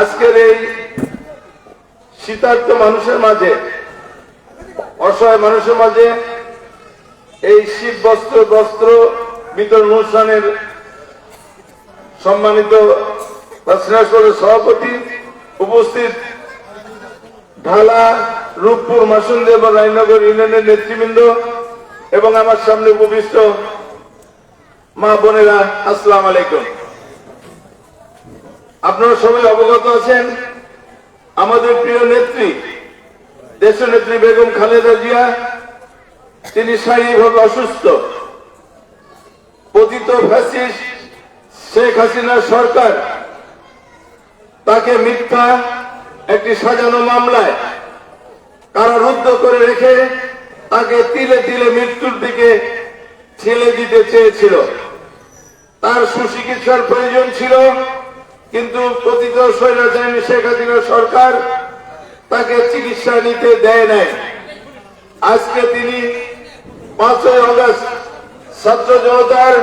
আজকের এই শীতার্থ মানুষের মাঝে, অসহায় মানুষের মাঝে এই শীত বস্ত্র বস্ত্র বিতরণ অনুষ্ঠানের সম্মানিত সভাপতি উপস্থিত ঢালা, রূপপুর মাসুন্দি এবং রায়নগর ইউনিয়নের নেতৃবৃন্দ এবং আমার সামনে উপবিষ্ট মা বোনেরা, আসসালাম আলাইকুম। আপনারা সবাই অবগত আছেন, আমাদের প্রিয় নেত্রী দেশ নেত্রী বেগম খালেদা জিয়া, তিনি শারীরিকভাবে অসুস্থ। পতিত ফ্যাসিস্ট শেখ হাসিনা সরকার, তাকে মিথ্যা একটি সাজানো মামলায় কারারুদ্ধ করে রেখে তাকে তিলে তিলে মৃত্যুর দিকে ঠেলে দিতে চেয়েছিল। তার সুচিকিৎসার প্রয়োজন ছিল কিন্তু পতিত স্বৈরাচারী শেখ হাসিনা সরকার তাকে চিকিৎসা নিতে দেয় নাই। আজকে তিনি পাঁচই অগস্ট ছাত্র জনতার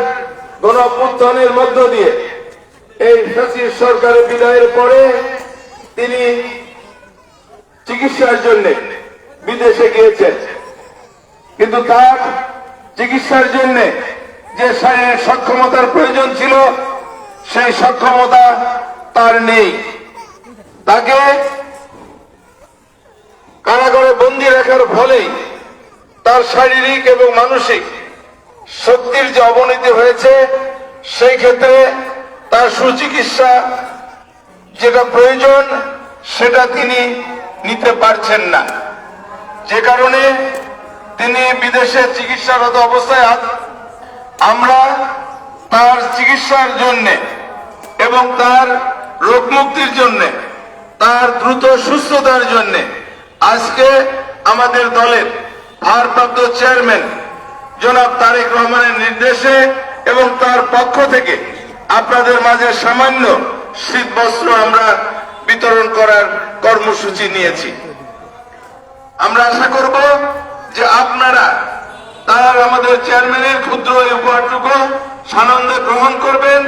গণঅভ্যুত্থানের মধ্য দিয়ে এই ফ্যাসিস্ট সরকারের বিদায়ের পরে তিনি চিকিৎসার জন্য বিদেশে গিয়েছেন। কিন্তু তার চিকিৎসার জন্য যে সক্ষমতার প্রয়োজন ছিল, সেই সক্ষমতা তার নেই তাকে কারাগারে বন্দি রাখার ফলেই তার শারীরিক এবং মানসিক শক্তির যে অবনতি হয়েছে, সেই ক্ষেত্রে তার সুচিকিৎসা যেটা প্রয়োজন, সেটা তিনি নিতে পারছেন না যে কারণে তিনি বিদেশে চিকিৎসারত অবস্থায়। আমরা তার চিকিৎসার জন্য এবং তার রোগ মুক্তির জন্য, তার দ্রুত সুস্থতার জন্য, আজকে আমাদের দলের ভারপ্রাপ্ত চেয়ারম্যান জনাব তারেক রহমানের নির্দেশে এবং তার পক্ষ থেকে আপনাদের মাঝে সামান্য শীত বস্ত্র আমরা বিতরণ করার কর্মসূচি নিয়েছি। আমরা আশা করব যে আপনারা তার আমাদের চেয়ারম্যানের ক্ষুদ্র এই উপহারটুকু সানন্দে গ্রহণ করবেন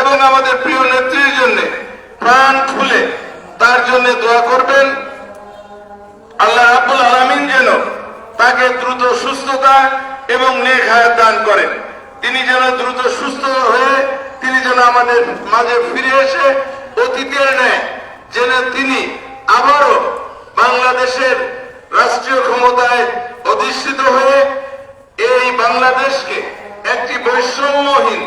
এবং আমাদের প্রিয় নেত্রীর জন্য প্রাণ খুলে তার জন্য দোয়া করবেন। আল্লাহ রাব্বুল আলামিন যেন তাকে দ্রুত সুস্থতা এবং নেক হায়াত দান করেন। তিনি যেন দ্রুত সুস্থ হয়ে, তিনি যেন আমাদের মাঝে ফিরে এসে অতীতের ন্যায় যেন তিনি আবারও বাংলাদেশের রাষ্ট্রীয় ক্ষমতায় অধিষ্ঠিত হয়ে এই বাংলাদেশকে একটি বৈষম্যহীন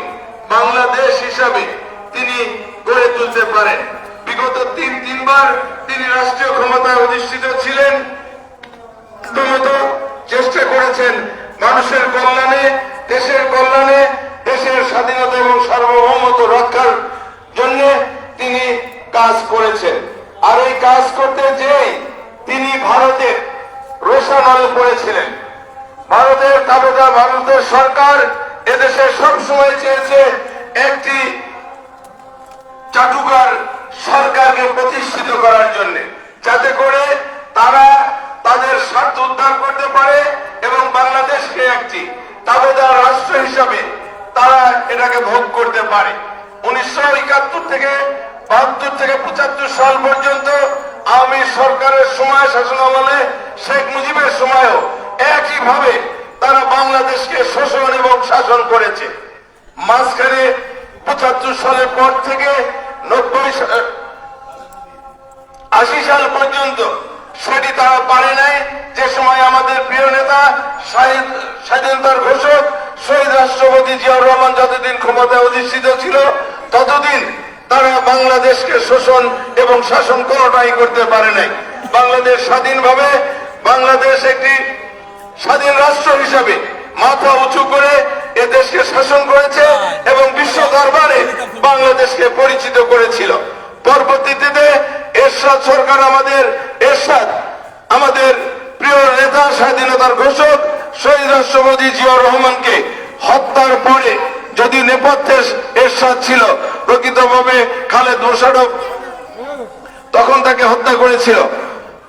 বাংলাদেশ হিসাবে তিনি গড়ে তুলতে পারেন। বিগত তিন, তিনবার তিনি রাষ্ট্রীয় ক্ষমতায় অধিষ্ঠিত ছিলেন। চেষ্টা করেছেন মানুষের কল্যাণে, দেশের কল্যাণে, দেশের স্বাধীনতা এবং সার্বভৌমত্ব রক্ষার জন্য তিনি কাজ করেছেন। আর এই কাজ করতে যেই তিনি ভারতের রোশানলে পড়েছিলেন। ভারতের তাবেদার ভারতের সরকার এদেশে সবসময় চেয়েছে একটি চাটুকার সরকারকে প্রতিষ্ঠিত করার জন্য। যাতে করে তারা তাদের স্বার্থ উদ্ধার করতে পারে এবং বাংলাদেশকে একটি তাবেদার রাষ্ট্র হিসাবে তারা এটাকে ভোগ করতে পারে। উনিশশো একাত্তর থেকে বাহাত্তর থেকে পঁচাত্তর সাল পর্যন্ত আওয়ামী সরকারের সময়, শাসন আমলে শেখ মুজিবের সময়ও একইভাবে তারা বাংলাদেশকে শোষণ এবং শাসন করেছে। মাঝখানে পঁচাত্তর সালের পর থেকে নব্বই আশি সাল পর্যন্ত সেটি তারা পারে নাই। যে সময় আমাদের প্রিয় নেতা স্বাধীনতার ঘোষক শহীদ রাষ্ট্রপতি জিয়াউর রহমান যতদিন ক্ষমতায় অধিষ্ঠিত ছিল, ততদিন তারা বাংলাদেশকে শোষণ এবং শাসন কোনোটাই করতে পারে নাই। বাংলাদেশ স্বাধীনভাবে বাংলাদেশ একটি স্বাধীন রাষ্ট্র হিসাবে মাথা উঁচু করে এ দেশকে শাসন করেছে এবং বিশ্ব দরবারে বাংলাদেশকে পরিচিত করেছিল। পরবর্তীতে এরশাদ সরকার আমাদের এরশাদ আমাদের প্রিয় নেতা স্বাধীনতার ঘোষক শহীদ রাষ্ট্রপতি জিয়াউর রহমানকে হত্যার পরে যদি নেপথ্যে এরশাদ ছিল প্রকৃতভাবে খালেদ মোশারফ তখন তাকে হত্যা করেছিল।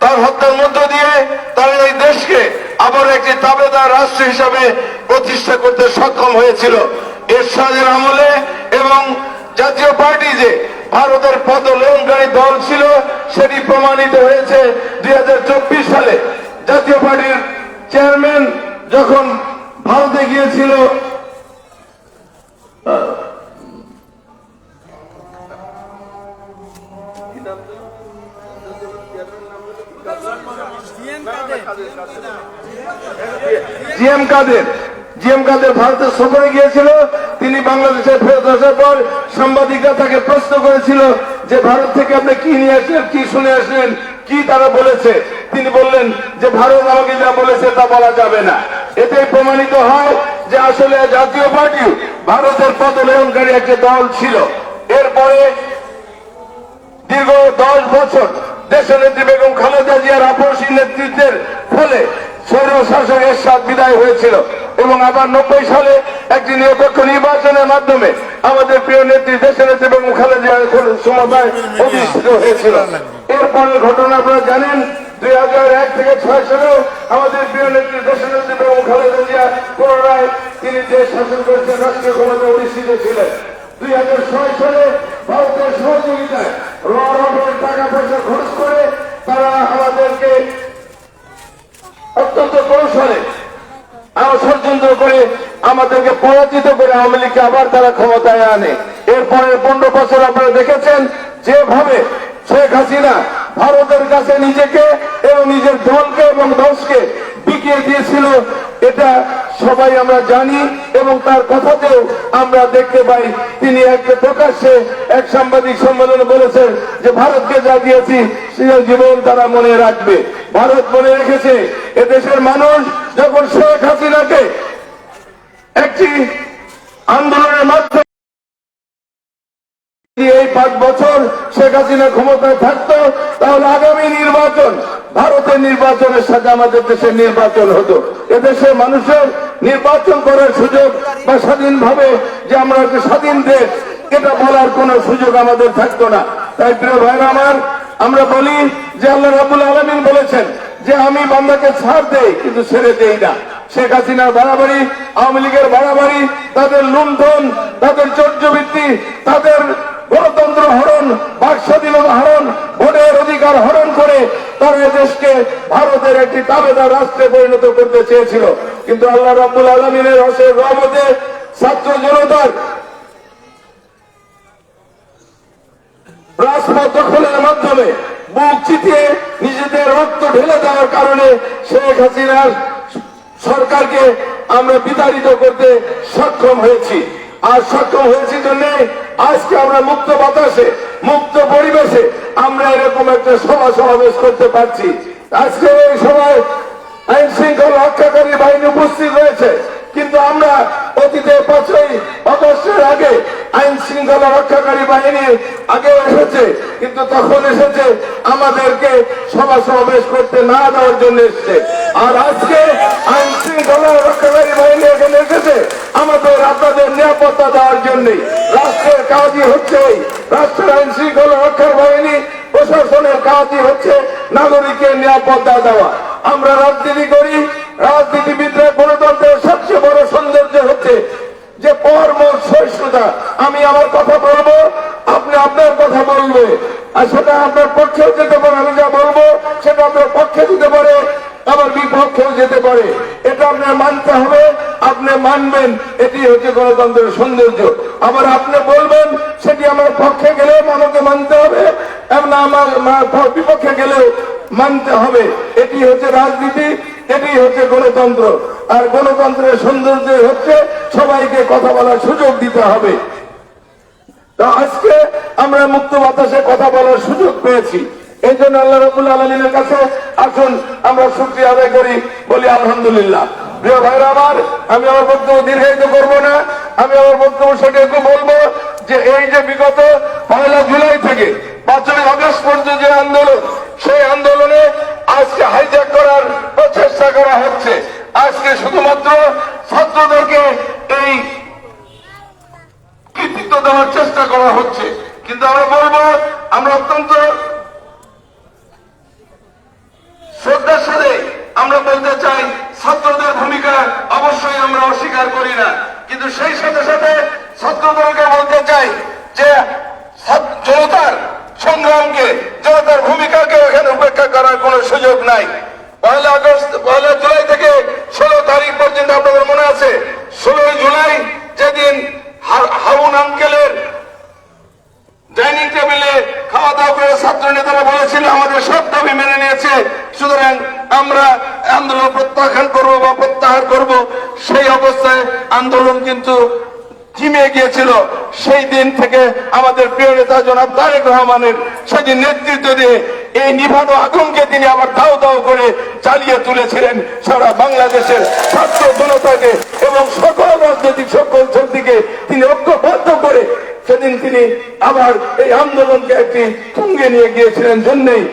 তার হত্যার মধ্য দিয়ে তারা এই দেশকে আবার একটি তাবেদার রাষ্ট্র হিসাবে প্রতিষ্ঠা করতে সক্ষম হয়েছিল। এরশাদের আমলে এবং জাতীয় পার্টি যে ভারতের পদলেহনকারী দল ছিল সেটি প্রমাণিত হয়েছে দুই হাজার চব্বিশ সালে। জাতীয় পার্টির চেয়ারম্যান যখন ভারতে গিয়েছিল জিএম কাদের জিএম কাদের ভারতের সফরে গিয়েছিল, তিনি বাংলাদেশে ফেরত আসার পর সাংবাদিকরা তাকে প্রশ্ন করেছিল যে ভারত থেকে আপনি কি নিয়ে আসলেন, কি শুনে আসলেন, কি তারা বলেছে? তিনি বললেন যে ভারত আমাকে যা বলেছে তা বলা যাবে না। এতে প্রমাণিত হয় যে আসলে জাতীয় পার্টি ভারতের পদলেহনকারী একটি দল ছিল। এরপরে দীর্ঘ দশ বছর দেশনেত্রী বেগম খালেদা জিয়ার আপসী নেতৃত্বের ফলে এবং আবার নব্বই সালে একটি নিরপেক্ষ নির্বাচনের মাধ্যমে আমাদের প্রিয় নেত্রী অধিষ্ঠিত হয়েছিল। এরপরের ঘটনা আপনারা জানেন, দুই হাজার এক থেকে ছয় সালেও আমাদের প্রিয় নেত্রী জিয়া পুনরায় তিনি দেশ শাসন করেছেন, রাষ্ট্রীয় ক্ষমতা অধিষ্ঠিত ছিলেন। দুই হাজার ছয় সালে ভারতের সহযোগিতায় রবের টাকা পয়সা খরচ করে তারা আমাদেরকে অত্যন্ত কৌশলে আরও ষড়যন্ত্র করে আমাদেরকে পরাজিত করে আওয়ামী লীগকে আবার তারা ক্ষমতায় আনে। এরপরে পনেরো বছর আপনারা দেখেছেন, যেভাবে শেখ হাসিনা ভারতের কাছে নিজেকে এবং নিজের দলকে এবং দশকে বিকিয়ে দিয়েছিল, এটা সবাই আমরা জানি এবং তার কথাতেও আমরা দেখতে পাই। তিনি এক প্রকাশ্যে এক সাংবাদিক সম্মেলনে বলেছেন যে, ভারতকে যা দিয়েছি সে জীবন তারা মনে রাখবে। ভারত মনে রেখেছে, এদেশের মানুষ যখন শেখ হাসিনাকে একটি আন্দোলনের মাধ্যমে এই পাঁচ বছর শেখ হাসিনা ক্ষমতায় থাকতো, তাহলে আগামী নির্বাচন ভারতের নির্বাচনের সাথে আমাদের দেশের নির্বাচন হতো। এদেশের মানুষের নির্বাচন করার সুযোগ বা স্বাধীনভাবে যে আমরা একটা স্বাধীন দেশ, এটা বলার কোন সুযোগ আমাদের থাকতো না। তাই প্রিয় ভাইরা আমার, আমরা বলি যে আল্লাহ রাবুল আলমিন বলেছেন যে আমি বান্দাকে ছাড় দেই, কিন্তু ছেড়ে দেই না। শেখ হাসিনার বাড়াবাড়ি, আওয়ামী লীগের বাড়াবাড়ি, তাদের লুণ্ঠন, তাদের চর্যবৃত্তি, তাদের গণতন্ত্র হরণ বাক স্বাধীনতা হরণ, ভোটের অধিকার হরণ করে তারা দেশকে ভারতের একটি তাবেদার রাষ্ট্রে পরিণত করতে চেয়েছিল। কিন্তু আল্লাহ রাব্বুল আলমিনের হসের রহমতে ছাত্র জনতার রাজপথ দখলের মাধ্যমে বুক চিতিয়ে নিজেদের রক্ত ঢেলে দেওয়ার কারণে শেখ হাসিনার সরকারকে আমরা বিতাড়িত করতে সক্ষম হয়েছি। আর সক্ষম হয়েছি জন্য আজকে আমরা মুক্ত বাতাসে, মুক্ত পরিবেশে আমরা এরকম একটা সভা সমাবেশ করতে পারছি। আজকে ওই সময় আইন শৃঙ্খলা রক্ষাকারী বাহিনী উপস্থিত রয়েছে। কিন্তু আমরা অতীতে পাঁচই অগস্টের আগে আইন শৃঙ্খলা রক্ষাকারী বাহিনী আগে এসেছে, কিন্তু তখন এসেছে আমাদেরকে সভা সমাবেশ করতে না দেওয়ার জন্য এসেছে। আর আজকে আইন শৃঙ্খলা রক্ষাকারী বাহিনী এখানে এসেছে আমাদের আপনাদের নিরাপত্তা দেওয়ার জন্য। রাষ্ট্রের কাজই হচ্ছে। রাষ্ট্রের আইন শৃঙ্খলা রক্ষার বাহিনী প্রশাসনের কাজই হচ্ছে নাগরিকের নিরাপত্তা দেওয়া। আমরা রাজনীতি করি, রাজনীতিবিদরা গণতন্ত্রের সবচেয়ে বড় সৌন্দর্য হচ্ছে যে পরম সহিষ্ণুতা। আমি আমার কথা বলব, আপনি আপনার কথা বলবে। আর সেটা আপনার পক্ষেও যেতে পারে, আমি যা বলব সেটা আপনার পক্ষে দিতে পারে আবার বিপক্ষেও যেতে পারে। এটা আপনার মানতে হবে, আপনি মানবেন, এটি হচ্ছে গণতন্ত্রের সৌন্দর্য। আবার আপনি বলবেন, সেটি আমার পক্ষে গেলেও আমাকে মানতে হবে, এবং আমার বিপক্ষে গেলেও মানতে হবে। এটি হচ্ছে রাজনীতি, এটি হচ্ছে গণতন্ত্র। আর গণতন্ত্রের সৌন্দর্য হচ্ছে সবাইকে কথা বলার সুযোগ দিতে হবে। তা আজকে আমরা মুক্ত বাতাসে কথা বলার সুযোগ পেয়েছি। এই জন্য আল্লাহ রবুল আলমিনের কাছে আসুন, আমরা শুক্রিয়া আদায় করি, বলি আলহামদুলিল্লাহ। প্রিয় ভাইরা আমার, আমি আমার বক্তব্য দীর্ঘায়িত করব না, আমি আমার বক্তব্য সেটাকে বলব যে এই যে বিগত পয়লা জুলাই থেকে পাঁচই আগস্ট পর্যন্ত যে আন্দোলন, সেই আন্দোলনে আজকে হাইজ্যাক করার প্রচেষ্টা করা হচ্ছে। আজকে শুধুমাত্র ছাত্রদেরকে এই কৃতিত্ব দেওয়ার চেষ্টা করা হচ্ছে। কিন্তু আমরা বলব, আমরা অত্যন্ত শ্রদ্ধার সাথে আমরা বলতে চাই, ছাত্রদের ভূমিকা অবশ্যই আমরা অস্বীকার করি না। কিন্তু সেই সাথে সাথে ছাত্রদেরকে বলতে চাই যে নাই পয়লা আগস্ট পয়লা জুলাই থেকে ষোলো তারিখ পর্যন্ত আপনাদের মনে আছে ষোলোই জুলাই যেদিন হা- হাউন আঙ্কেলের ডাইনিং টেবিলে খাওয়া দাওয়া করে ছাত্র নেতারা বলেছিল, আমাদের সব দাবি মেনে নিয়েছে। সুতরাং আমরা আন্দোলন প্রত্যাখ্যান করব বা প্রত্যাহার করব। সেই অবস্থায় আন্দোলন কিন্তু জিমে গিয়েছিল। সেই দিন থেকে আমাদের প্রিয় নেতা জনাব তারেক রহমানের সেদিন নেতৃত্ব দিয়ে এই নিভানো আগুনকে তিনি আবার দাও দাও করে চালিয়ে তুলেছিলেন সারা বাংলাদেশের ছাত্র জনতাকে এবং সকল রাজনৈতিক সকল শক্তিকে তিনি ঐক্যবদ্ধ করে সেদিন তিনি আবার এই আন্দোলনকে একটি তুঙ্গে নিয়ে গিয়েছিলেন জন্যই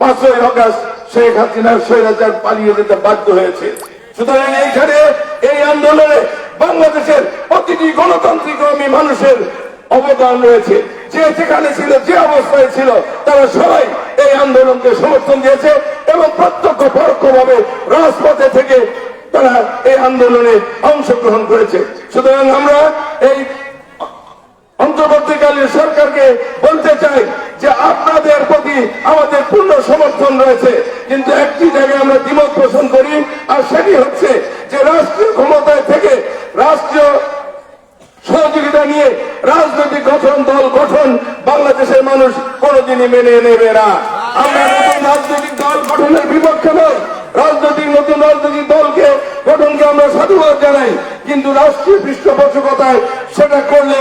পাঁচই অগাস্ট শেখ হাসিনার স্বৈরাচার পালিয়ে যেতে বাধ্য হয়েছে। সুতরাং এইখানে এই আন্দোলনে বাংলাদেশের প্রতিটি গণতান্ত্রিক কর্মী মানুষের অবদান রয়েছে। যে যেখানে ছিল, যে অবস্থায় ছিল, তারা সবাই এই আন্দোলনকে সমর্থন দিয়েছে এবং প্রত্যক্ষ পরোক্ষভাবে রাজপথে থেকে তারা এই আন্দোলনে অংশগ্রহণ করেছে। সুতরাং আমরা এই অন্তর্বর্তীকালীন সরকারকে বলতে চাই যে আপনাদের প্রতি আমাদের পূর্ণ সমর্থন রয়েছে। কিন্তু একটি জায়গায় আমরা দ্বিমত পোষণ করি, আর সেটি হচ্ছে যে রাষ্ট্রীয় ক্ষমতায় থেকে রাষ্ট্রীয় সহযোগিতা নিয়ে রাজনৈতিক গঠন, দল গঠন বাংলাদেশের মানুষ কোনোদিনই মেনে নেবে না। আমরা নতুন রাজনৈতিক দল গঠনের বিপক্ষে নয় রাজনৈতিক নতুন রাজনৈতিক দলকে গঠনকে আমরা সাধুবাদ জানাই। কিন্তু রাষ্ট্রীয় পৃষ্ঠপোষকতায় সেটা করলে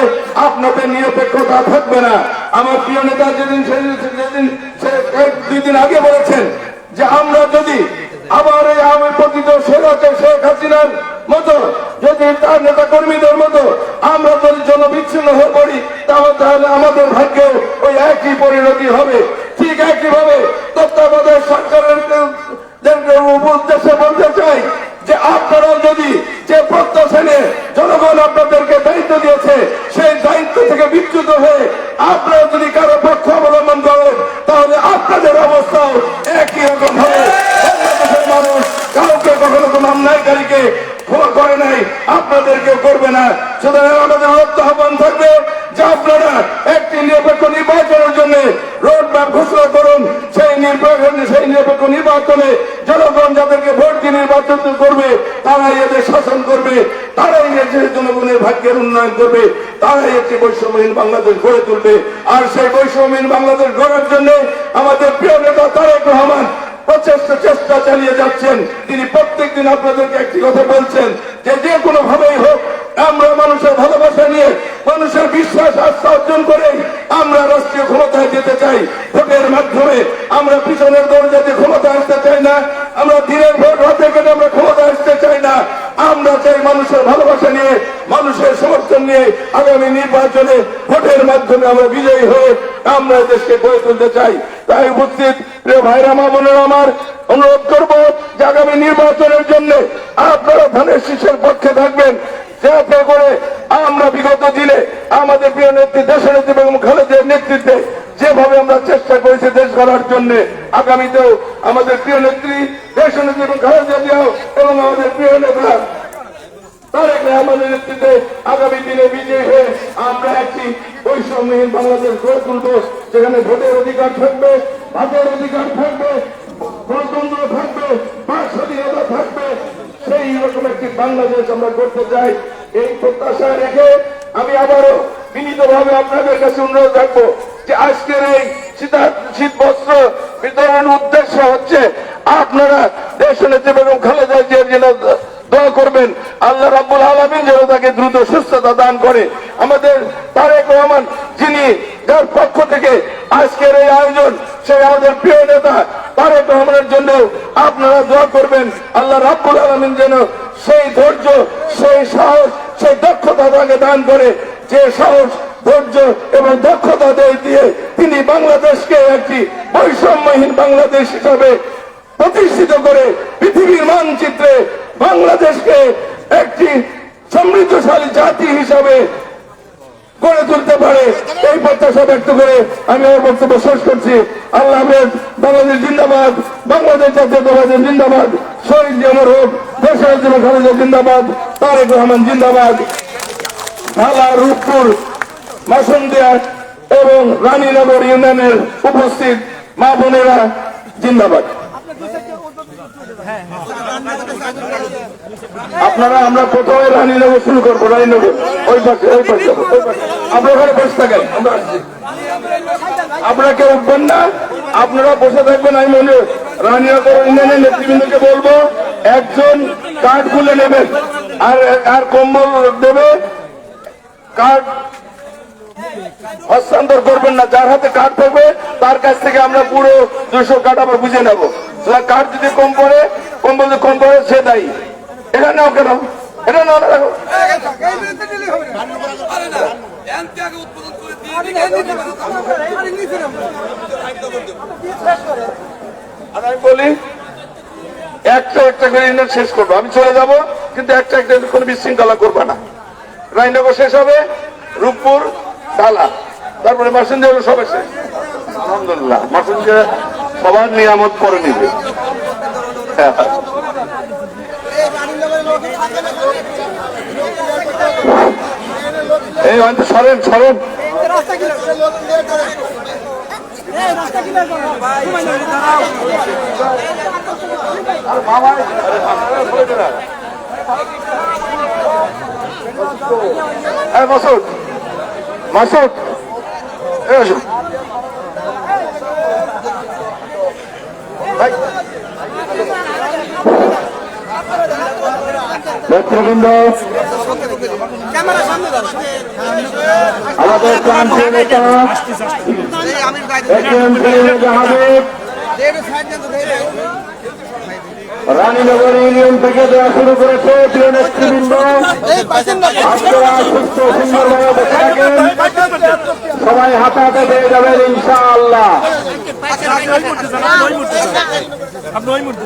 আপনাদের নিরপেক্ষতা থাকবে না। আমার প্রিয় নেতা যেদিন সেদিন দুই দিন আগে বলেছেন যে আমরা যদি আবার এই আমি পতিত সেরাতে শেখ হাসিনার মতো, যদি তার নেতা কর্মীদের মতো আমরা যদি জনবিচ্ছিন্ন হয়ে পড়ি, তাহলে আমাদের ভাগ্যে ওই একই পরিণতি হবে। ঠিক একইভাবে তত্ত্বাবধায়ক সরকারের উদ্দেশ্যে বলতে চাই যে আপনারা যদি যে প্রত্যাশা নিয়ে জনগণ আপনাদেরকে দায়িত্ব দিয়েছে সেই দায়িত্ব থেকে বিচ্যুত হয়ে আপনারা যদি কারও পক্ষ অবলম্বন করেন তাহলে আপনাদের অবস্থাও একই রকম হবে বাংলাদেশের মানুষ কাউকে কখনো কোনো অন্যায়কারীকে ক্ষমা করে নাই আপনাদেরকেও করবে না সুতরাং আমাদের রক্ত আহ্বান থাকবে যে আপনারা একটি নিরপেক্ষ নির্বাচনের জন্য রোড ম্যাপ ঘোষণা করুন সেই নির্বাচন, সেই নিরপেক্ষ নির্বাচনে জনগণ যাদেরকে ভোট দিয়ে নির্বাচন করবে, তারাই এদের শাসন করবে, তারাই এদের জনগণের ভাগ্যের উন্নয়ন করবে, তারাই একটি বৈষম্যহীন বাংলাদেশ গড়ে তুলবে। আর সেই বৈষম্যহীন বাংলাদেশ গড়ার জন্য আমাদের প্রিয় নেতা তারেক রহমান প্রচেষ্টা, চেষ্টা চালিয়ে যাচ্ছেন। তিনি প্রত্যেকদিন আপনাদেরকে একটি কথা বলছেন যে যে কোনো ভাবেই হোক আমরা মানুষের ভালোবাসা নিয়ে মানুষের বিশ্বাস আস্থা অর্জন করে আমরা রাষ্ট্রীয় ক্ষমতায় যেতে চাই। ভোটের মাধ্যমে আমরা পিছনের দরজাতে ক্ষমতা আসতে চাই না, আমরা দিনের ভোট রাতে কেটে আমরা ক্ষমতা আসতে চাই না। আমরা চাই মানুষের ভালোবাসা নিয়ে, মানুষের সমর্থন নিয়ে আগামী নির্বাচনে ভোটের মাধ্যমে আমরা বিজয়ী হয়ে আমরা দেশকে গড়ে তুলতে চাই। তাই উপস্থিত প্রিয় ভাইরা, মা বোনেরা আমার অনুরোধ করব যে আগামী নির্বাচনের জন্য আপনারা ধানের শীষের পক্ষে থাকবেন। যাতে করে আমরা বিগত দিনে আমাদের প্রিয় নেত্রী, দেশনেত্রী বেগম খালেদের নেতৃত্বে যেভাবে আমরা চেষ্টা করেছি দেশ গড়ার জন্য, আগামীতেও আমাদের প্রিয় নেত্রী, দেশনেত্রী এবং খালেদা জিয়াও এবং আমাদের প্রিয় নেতা ভোটের অধিকার থাকবে ভাতের অধিকার থাকবে থাকবে থাকবে। সেই রকম একটি বাংলাদেশ আমরা করতে চাই। এই প্রত্যাশা রেখে আমি আবারও বিনীতভাবে আপনাদের কাছে অনুরোধ রাখব যে আজকের এই শীত বস্ত্র বিতরণ উদ্দেশ্য হচ্ছে আপনারা দেশ নেত্রী বেগম খালেদা জিয়ার জন্য দোয়া করবেন। আল্লাহ রাব্বুল আলমিন যেন তাকে দ্রুত সুস্থতা দান করে। আমাদের তারেক রহমান যিনি যার পক্ষ থেকে আজকের এই আয়োজন, সেই আমাদের প্রিয় নেতা তারেক রহমানের জন্য আপনারা দোয়া করবেন। আল্লাহ রাব্বুল আলমিন যেন সেই ধৈর্য, সেই সাহস, সেই দক্ষতা তাকে দান করে। যে সাহস, ধৈর্য এবং দক্ষতা দিয়ে তিনি বাংলাদেশকে একটি বৈষম্যহীন বাংলাদেশ হিসাবে প্রতিষ্ঠিত করে পৃথিবীর মানচিত্রে বাংলাদেশকে একটি সমৃদ্ধশালী জাতি হিসাবে গড়ে তুলতে পারে। এই প্রত্যাশা ব্যক্ত করে আমি আমার বক্তব্য শেষ করছি। আল্লাহ হাফেজ। বাংলাদেশ জিন্দাবাদ। বাংলাদেশ জাতীয়তাবাদের জিন্দাবাদ। শহীদ যেমন হোক জিন্দাবাদ, তারেক রহমান জিন্দাবাদ। ঢালা রূপপুর, মাসুন্দিয়া এবং রানীনগর ইউনিয়নের উপস্থিত মা বোনেরা জিন্দাবাদ। আপনারা, আমরা প্রথমে রানীনগর শুরু করব, রানীনগর। ওই পাশে ওই পাশে ওই পাশে। আপনারা ওখানে বসে থাকেন, আমরা আপনারা কেউ উঠবেন না? আপনারা বসে থাকবেন, আমি মনে রানীনগর ইউনিয়নের নেতৃবৃন্দকে বলব, একজন কার্ড খুলে নেবেন আর আর কম্বল দেবে। কার্ড হস্তান্তর করবেন না, যার হাতে কার্ড থাকবে, তার কাছ থেকে আমরা পুরো দুশো কার্ড আবার বুঝে নেব। কার্ড যদি কম পড়ে, কম্বল যদি কম পড়ে, সে দায়ী। এটা নাও কেন? এটা নাও রাখো আমি বলি, একটা একটা করে ইউনিয়ন শেষ করব। আমি চলে যাব, কিন্তু একটা একটা কোনো বিশৃঙ্খলা করবে না। রায়নগর শেষ হবে, রূপপুর, ডালা। তারপরে মাসুন্দি হলো সবাই শেষ। আলহামদুলিল্লাহ মাসুন্দি সবার নিয়ামত করে নিবে। হ্যাঁ। এই হয়তো সরেন সরেন। এই মাসুদ মাসুদ এই ভাই। নেতৃবৃন্দ আমাদের প্রান্তীয় নেতা রানীনগর ইউনিয়ন থেকে দেওয়া শুরু করেছে প্রিয় নেতৃবৃন্দ। আপনারা সুস্থ সুন্দরভাবে বসে থাকেন। সবাই হাতে হাতে পেয়ে যাবেন ইনশাআল্লাহ। আপনি ওই মুহূর্তে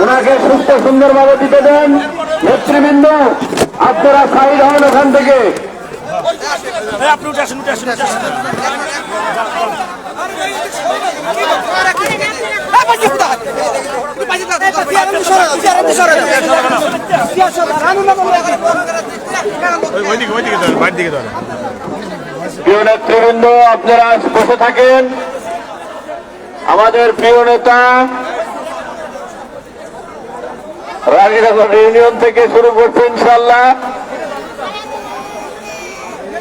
ওনাকে সুস্থ সুন্দর ভাবে দিতে দেন। নেতৃবৃন্দ আপনারা সাইড হন ওখান থেকে। প্রিয় নেতৃবৃন্দ আপনারা বসে থাকেন। আমাদের প্রিয় নেতা রানীনগর ইউনিয়ন থেকে শুরু করছে ইনশাল্লাহ